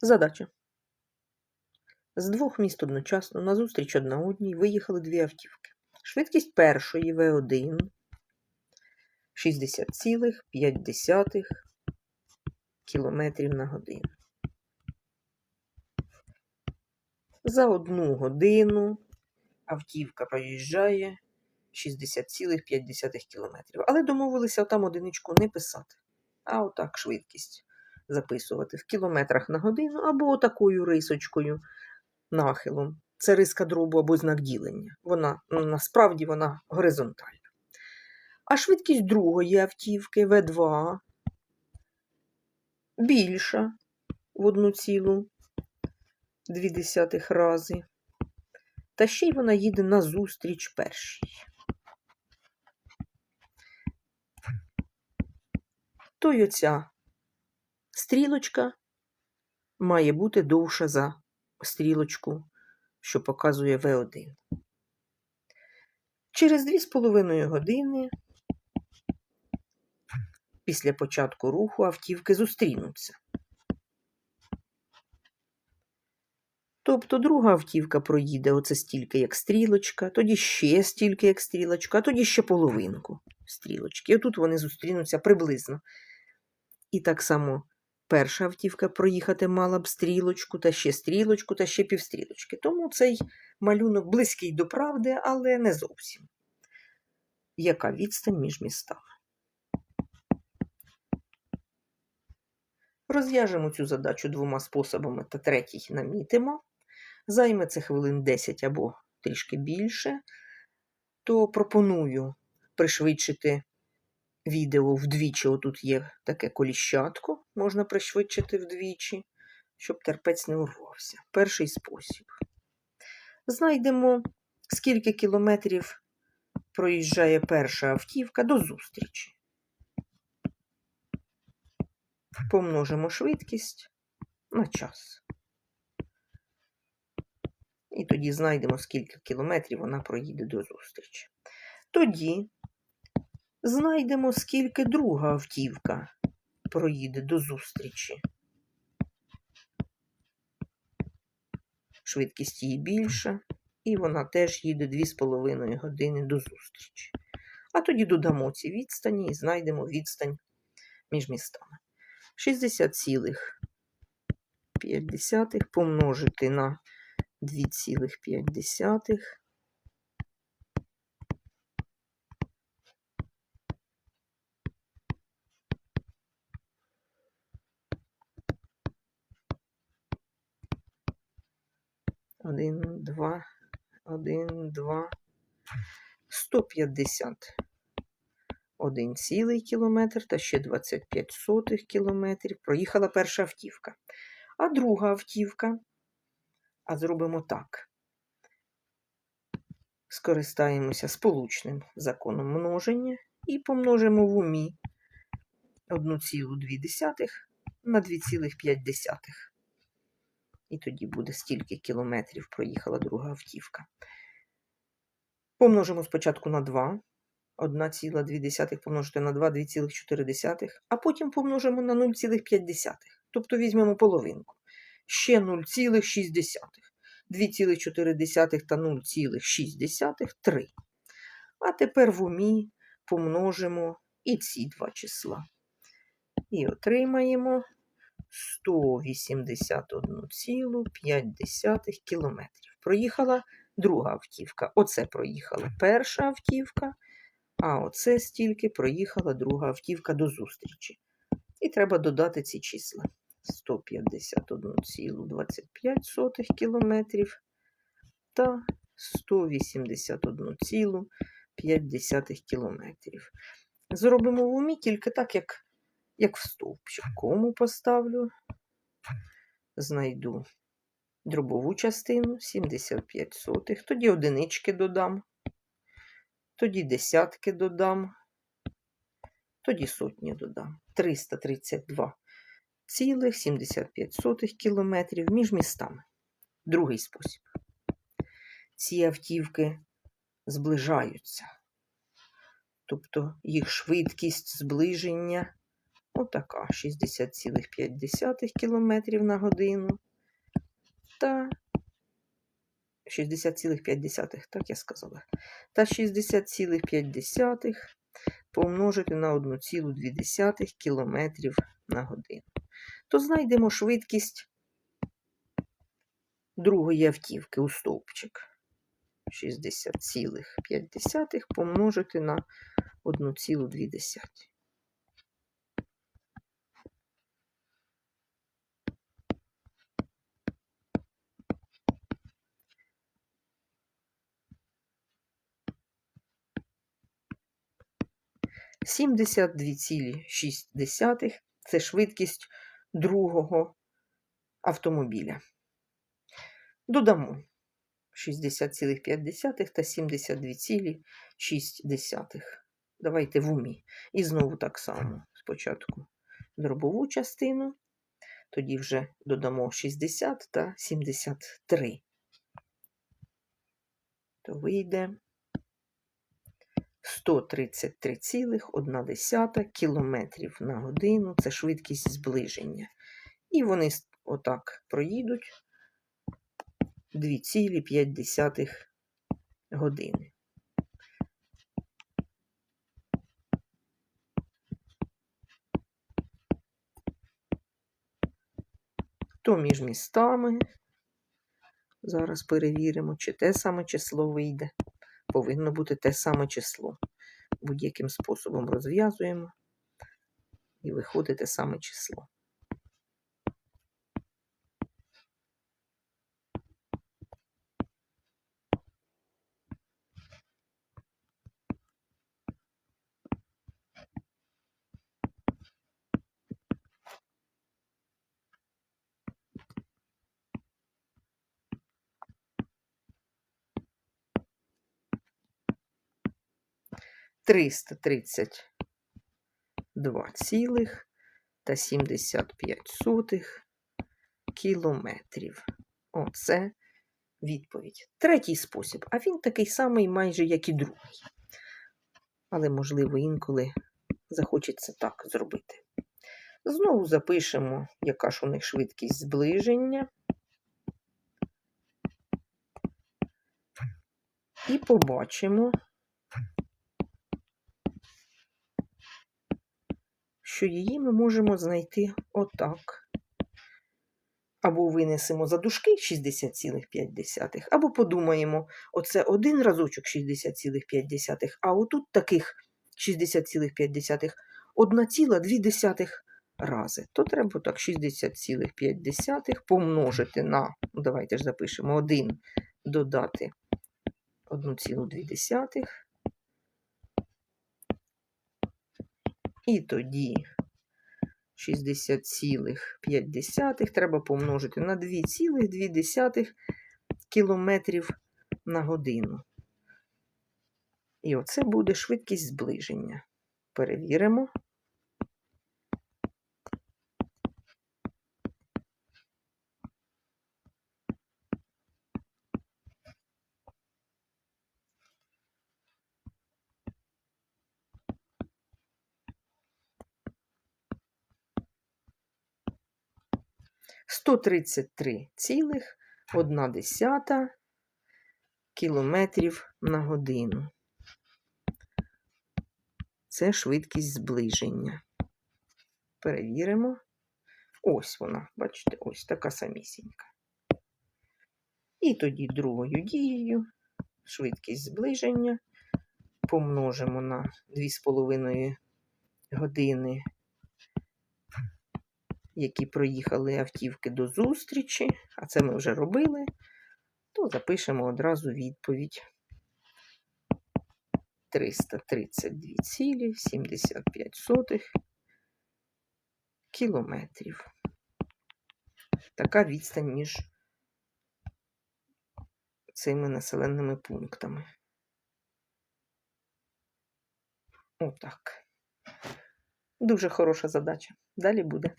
Задача. З двох міст одночасно назустріч одна одній виїхали дві автівки. Швидкість першої В1 60,5 км на годину. За одну годину автівка проїжджає 60,5 км. Але домовилися там одиничку не писати, а отак швидкість записувати в кілометрах на годину або отакою рисочкою нахилом. Це риска дробу або знак ділення. Вона ну, насправді вона горизонтальна. А швидкість другої автівки В2 більша в 1,2 рази. Та ще й вона їде назустріч першій. То й оця стрілочка має бути довша за стрілочку, що показує В1. Через 2,5 години після початку руху автівки зустрінуться. Тобто друга автівка проїде оце стільки, як стрілочка, тоді ще стільки, як стрілочка, а тоді ще половинку стрілочки. І отут вони зустрінуться приблизно. І так само перша автівка проїхати мала б стрілочку, та ще стрілочку, та ще півстрілочки. Тому цей малюнок близький до правди, але не зовсім. Яка відстань між містами? Розв'яжемо цю задачу двома способами та третій намітимо. Займе це хвилин 10 або трішки більше, то пропоную пришвидшити відео вдвічі. Отут є таке коліщатко, можна пришвидшити вдвічі, щоб терпець не урвався. Перший спосіб. Знайдемо, скільки кілометрів проїжджає перша автівка до зустрічі. Помножимо швидкість на час. І тоді знайдемо, скільки кілометрів вона проїде до зустрічі. Тоді знайдемо, скільки друга автівка проїде до зустрічі. Швидкість її більша, і вона теж їде 2,5 години до зустрічі. А тоді додамо ці відстані і знайдемо відстань між містами. 60,5 помножити на 2,5. Один, два, один, два, сто п'ятдесят один цілий кілометр та ще 25 сотих кілометрів проїхала перша автівка. А друга автівка, а зробимо так. Скористаємося сполучним законом множення і помножимо в умі 1,2 на 2,5. І тоді буде стільки кілометрів проїхала друга автівка. Помножимо спочатку на 2. 1,2 помножити на 2 2,4, а потім помножимо на 0,5. Тобто візьмемо половинку. Ще 0,6. 2,4 та 0,6 3. А тепер в умі помножимо і ці два числа. І отримаємо 181,5 кілометрів. Проїхала друга автівка. Оце проїхала перша автівка. А оце стільки проїхала друга автівка до зустрічі. І треба додати ці числа. 151,25 кілометрів та 181,5 кілометрів. Зробимо в умі тільки так, як, як в стовпчик. Кому поставлю, знайду дробову частину 75 сотих, тоді одинички додам. Тоді десятки додам, тоді сотні додам. 332,75 кілометрів між містами. Другий спосіб. Ці автівки зближаються. Тобто їх швидкість зближення Отака 60,5 км на годину та 60,5, так я сказала. Та 60,5 помножити на 1,2 км на годину. То знайдемо швидкість другої автівки у стовпчик. 60,5 помножити на 1,2. Сімдесят дві цілі шість десятих це швидкість другого автомобіля. Додамо 60,5 та 72,6. Давайте в умі. І знову так само. Спочатку дробову частину, тоді вже додамо 60 та 73. То вийде 133,1 кілометрів на годину. Це швидкість зближення. І вони отак проїдуть 2,5 години. То між містами. Зараз перевіримо, чи те саме число вийде. Повинно бути те саме число. Будь-яким способом розв'язуємо і виходить те саме число. Триста тридцять два цілих та 75 сотих кілометрів. Оце відповідь. Третій спосіб, а він такий самий майже, як і другий. Але, можливо, інколи захочеться так зробити. Знову запишемо, яка ж у них швидкість зближення. І побачимо, що її ми можемо знайти отак. Або винесемо за дужки 60,5, або подумаємо, оце один разочок 60,5, а отут таких 60,5 1,2 рази. То треба так 60,5 помножити на, ну, давайте ж запишемо 1 додати 1,2. І тоді 60,5 треба помножити на 2,2 кілометрів на годину. І оце буде швидкість зближення. Перевіримо. Сто тридцять три цілих одна десята кілометрів на годину. Це швидкість зближення. Перевіримо. Ось вона, бачите, ось така самісінька. І тоді другою дією швидкість зближення помножимо на 2,5 години, які проїхали автівки до зустрічі, а це ми вже робили, то запишемо одразу відповідь. 332,75 кілометрів. Така відстань між цими населеними пунктами. Отак. Дуже хороша задача. Далі буде.